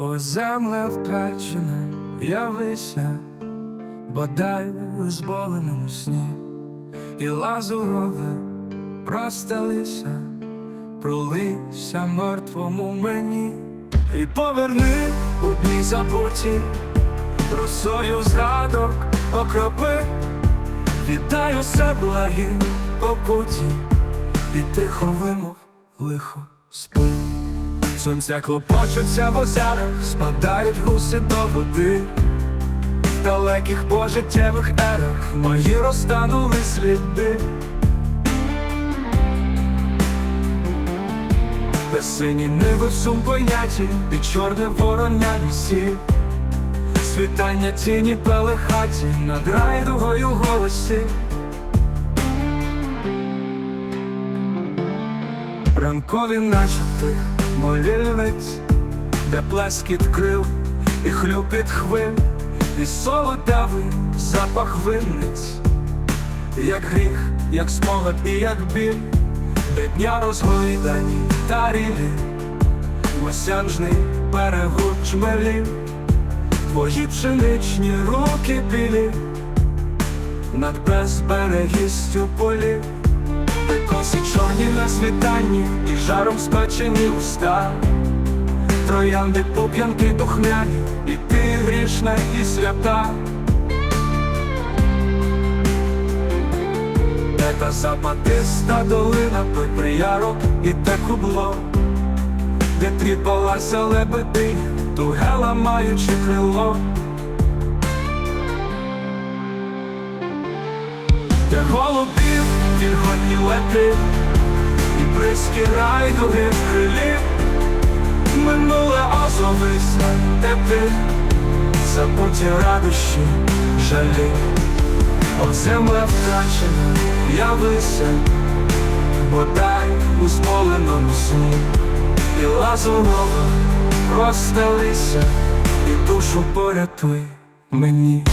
О, земле втрачена, явися, бодай у зболеному сні, і лазурове простелися, пролися мертвому мені, і поверни у дні забуті, росою згадок окропи, віддай усе благим покуті, і тихо вимов лихо спи. Сонця клопочуться в озерах, спадають гуси до води. В далеких пожиттєвих ерах мої розтанули сліди. Безсині ниви в сум пойняті, під чорне вороння лісі. Світання тіні пелехаті над райдугою голосі. Ранкові начати молільниць, де плескіт крил і хлюпіт хвиль, і солодавий запах винниць, як гріх, як смолод і як біль, де дня розгойдані та рілі, осянжний перегуд чмелів, твої пшеничні руки білі, над безберегістю полів. Косі чорні на світанні і жаром спечені уста, троянди пуп'янки духмяні, і ти грішна і свята. Де та запатиста долина, той приярок і те кубло, де тріпалася лебединя, тугела маючи крило. Де голубів вільготні лети І бризки райдуги в крилі Минуле озовися теплі Забуті радощі, жалі. О земля втрачена, явися Бодай у спаленому сні. І лазурова розстелися І душу порятуй мені